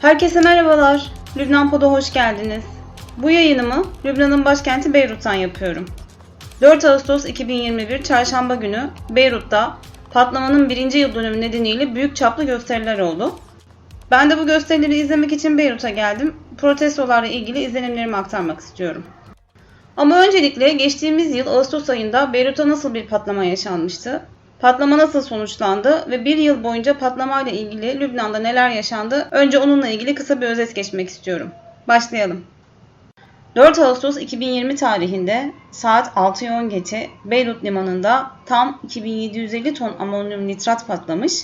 Herkese merhabalar. Lübnan Pod'a hoş geldiniz. Bu yayınımı Lübnan'ın başkenti Beyrut'tan yapıyorum. 4 Ağustos 2021 Çarşamba günü Beyrut'ta patlamanın birinci yıl dönümü nedeniyle büyük çaplı gösteriler oldu. Ben de bu gösterileri izlemek için Beyrut'a geldim. Protestolarla ilgili izlenimlerimi aktarmak istiyorum. Ama öncelikle geçtiğimiz yıl Ağustos ayında Beyrut'ta nasıl bir patlama yaşanmıştı? Patlama nasıl sonuçlandı ve bir yıl boyunca patlamayla ilgili Lübnan'da neler yaşandı? Önce onunla ilgili kısa bir özet geçmek istiyorum. Başlayalım. 4 Ağustos 2020 tarihinde saat 6'yı 10 geçe Beyrut limanında tam 2750 ton amonyum nitrat patlamış.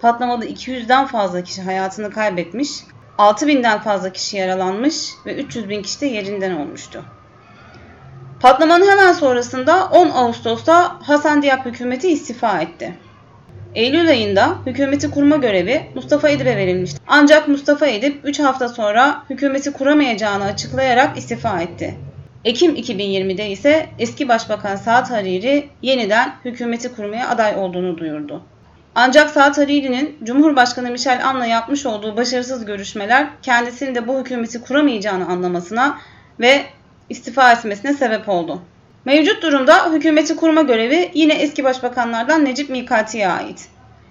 Patlamada 200'den fazla kişi hayatını kaybetmiş, 6000'den fazla kişi yaralanmış ve 300 bin kişi de yerinden olmuştu. Patlamanın hemen sonrasında 10 Ağustos'ta Hasan Diab hükümeti istifa etti. Eylül ayında hükümeti kurma görevi Mustafa Edip'e verilmişti. Ancak Mustafa Edip 3 hafta sonra hükümeti kuramayacağını açıklayarak istifa etti. Ekim 2020'de ise eski başbakan Saad Hariri yeniden hükümeti kurmaya aday olduğunu duyurdu. Ancak Saad Hariri'nin Cumhurbaşkanı Michel Aoun'la yapmış olduğu başarısız görüşmeler kendisinin de bu hükümeti kuramayacağını anlamasına ve istifa etmesine sebep oldu. Mevcut durumda hükümeti kurma görevi yine eski başbakanlardan Necip Mikati'ye ait.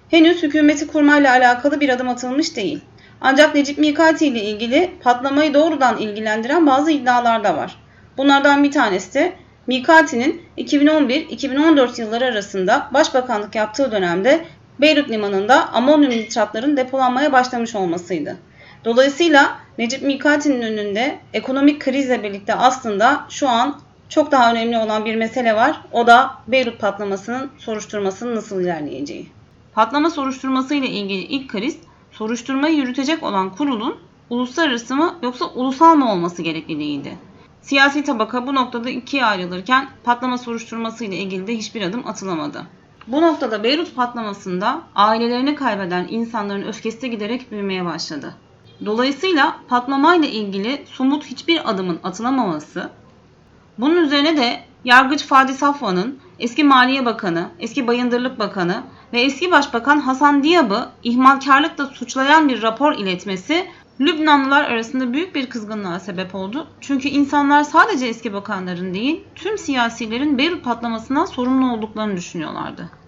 Henüz hükümeti kurmayla alakalı bir adım atılmış değil. Ancak Necip Mikati ile ilgili patlamayı doğrudan ilgilendiren bazı iddialar da var. Bunlardan bir tanesi de Mikati'nin 2011-2014 yılları arasında başbakanlık yaptığı dönemde Beyrut limanında amonyum nitratların depolanmaya başlamış olmasıydı. Dolayısıyla Necip Mikati'nin önünde ekonomik krizle birlikte aslında şu an çok daha önemli olan bir mesele var. O da Beyrut patlamasının soruşturmasının nasıl ilerleyeceği. Patlama soruşturması ile ilgili ilk kriz soruşturmayı yürütecek olan kurulun uluslararası mı yoksa ulusal mı olması gerekliliğiydi. Siyasi tabaka bu noktada ikiye ayrılırken patlama soruşturması ile ilgili de hiçbir adım atılamadı. Bu noktada Beyrut patlamasında ailelerini kaybeden insanların öfkesi de giderek büyümeye başladı. Dolayısıyla patlamayla ilgili somut hiçbir adımın atılamaması, bunun üzerine de Yargıç Fadi Safvan'ın eski Maliye Bakanı, eski Bayındırlık Bakanı ve eski Başbakan Hasan Diab'ı ihmalkarlıkla suçlayan bir rapor iletmesi Lübnanlılar arasında büyük bir kızgınlığa sebep oldu. Çünkü insanlar sadece eski bakanların değil, tüm siyasilerin Beyrut patlamasından sorumlu olduklarını düşünüyorlardı.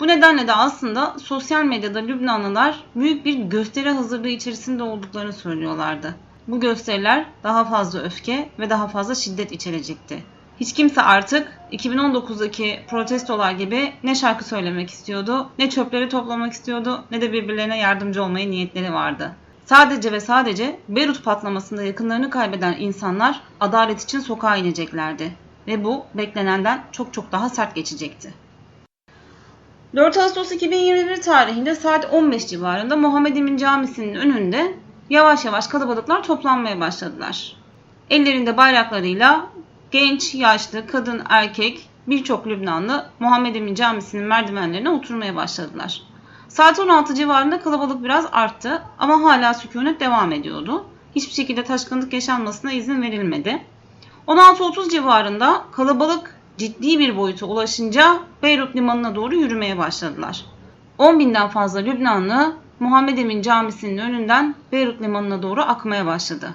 Bu nedenle de aslında sosyal medyada Lübnanlılar büyük bir gösteri hazırlığı içerisinde olduklarını söylüyorlardı. Bu gösteriler daha fazla öfke ve daha fazla şiddet içerecekti. Hiç kimse artık 2019'daki protestolar gibi ne şarkı söylemek istiyordu, ne çöpleri toplamak istiyordu, ne de birbirlerine yardımcı olmaya niyetleri vardı. Sadece ve sadece Beyrut patlamasında yakınlarını kaybeden insanlar adalet için sokağa ineceklerdi. Ve bu beklenenden çok çok daha sert geçecekti. 4 Ağustos 2021 tarihinde saat 15 civarında Muhammed Emin Camisi'nin önünde yavaş yavaş kalabalıklar toplanmaya başladılar. Ellerinde bayraklarıyla genç, yaşlı, kadın, erkek birçok Lübnanlı Muhammed Emin Camisi'nin merdivenlerine oturmaya başladılar. Saat 16 civarında kalabalık biraz arttı ama hala sükunet devam ediyordu. Hiçbir şekilde taşkınlık yaşanmasına izin verilmedi. 16.30 civarında kalabalık ciddi bir boyuta ulaşınca Beyrut limanına doğru yürümeye başladılar. 10 binden fazla Lübnanlı Muhammed Emin Camisi'nin önünden Beyrut limanına doğru akmaya başladı.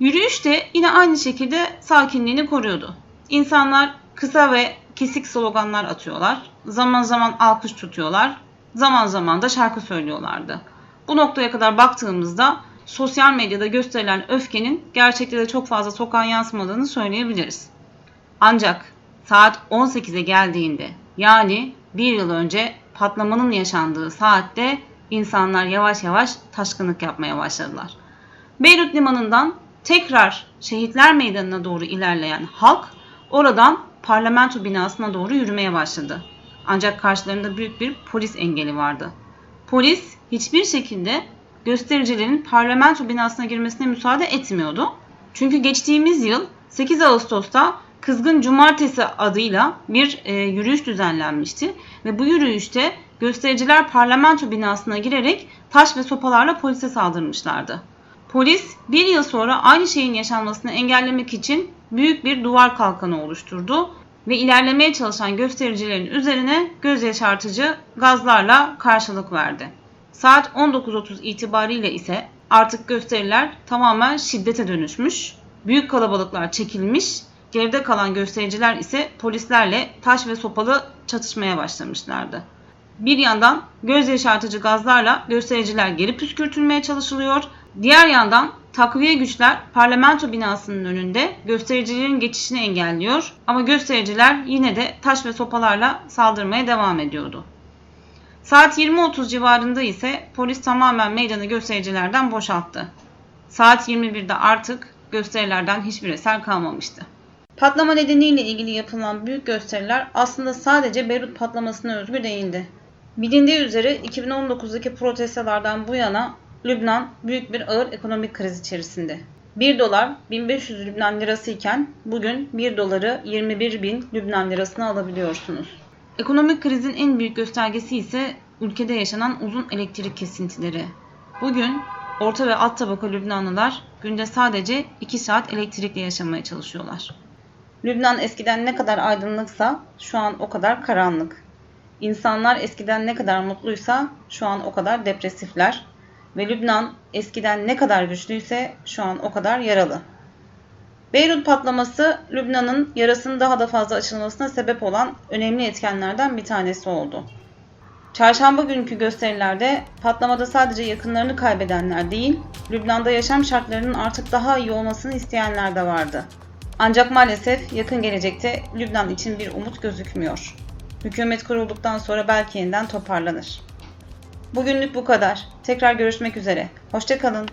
Yürüyüş de yine aynı şekilde sakinliğini koruyordu. İnsanlar kısa ve kesik sloganlar atıyorlar. Zaman zaman alkış tutuyorlar. Zaman zaman da şarkı söylüyorlardı. Bu noktaya kadar baktığımızda sosyal medyada gösterilen öfkenin gerçekte de çok fazla sokağa yansımadığını söyleyebiliriz. Ancak saat 18'e geldiğinde yani bir yıl önce patlamanın yaşandığı saatte insanlar yavaş yavaş taşkınlık yapmaya başladılar. Beyrut limanından tekrar Şehitler Meydanı'na doğru ilerleyen halk oradan parlamento binasına doğru yürümeye başladı. Ancak karşılarında büyük bir polis engeli vardı. Polis hiçbir şekilde göstericilerin parlamento binasına girmesine müsaade etmiyordu. Çünkü geçtiğimiz yıl 8 Ağustos'ta Kızgın Cumartesi adıyla bir e, yürüyüş düzenlenmişti ve bu yürüyüşte göstericiler parlamento binasına girerek taş ve sopalarla polise saldırmışlardı. Polis bir yıl sonra aynı şeyin yaşanmasını engellemek için büyük bir duvar kalkanı oluşturdu ve ilerlemeye çalışan göstericilerin üzerine göz yaşartıcı gazlarla karşılık verdi. Saat 19.30 itibariyle ise artık gösteriler tamamen şiddete dönüşmüş. Büyük kalabalıklar çekilmiş. Geride kalan göstericiler ise polislerle taş ve sopalı çatışmaya başlamışlardı. Bir yandan göz yaşartıcı gazlarla göstericiler geri püskürtülmeye çalışılıyor. Diğer yandan takviye güçler parlamento binasının önünde göstericilerin geçişini engelliyor ama göstericiler yine de taş ve sopalarla saldırmaya devam ediyordu. Saat 20.30 civarında ise polis tamamen meydanı göstericilerden boşalttı. Saat 21'de artık gösterilerden hiçbir eser kalmamıştı. Patlama nedeniyle ilgili yapılan büyük gösteriler aslında sadece Beyrut patlamasına özgü değildi. Bilindiği üzere 2019'daki protestolardan bu yana Lübnan büyük bir ağır ekonomik kriz içerisinde. 1 dolar 1500 Lübnan lirası iken bugün 1 doları 21 bin Lübnan lirasına alabiliyorsunuz. Ekonomik krizin en büyük göstergesi ise ülkede yaşanan uzun elektrik kesintileri. Bugün orta ve alt tabaka Lübnanlılar günde sadece 2 saat elektrikle yaşamaya çalışıyorlar. Lübnan eskiden ne kadar aydınlıksa şu an o kadar karanlık. İnsanlar eskiden ne kadar mutluysa şu an o kadar depresifler ve Lübnan eskiden ne kadar güçlüyse şu an o kadar yaralı. Beyrut patlaması Lübnan'ın yarasının daha da fazla açılmasına sebep olan önemli etkenlerden bir tanesi oldu. Çarşamba günkü gösterilerde patlamada sadece yakınlarını kaybedenler değil, Lübnan'da yaşam şartlarının artık daha iyi olmasını isteyenler de vardı. Ancak maalesef yakın gelecekte Lübnan için bir umut gözükmüyor. Hükümet kurulduktan sonra belki yeniden toparlanır. Bugünlük bu kadar. Tekrar görüşmek üzere. Hoşçakalın.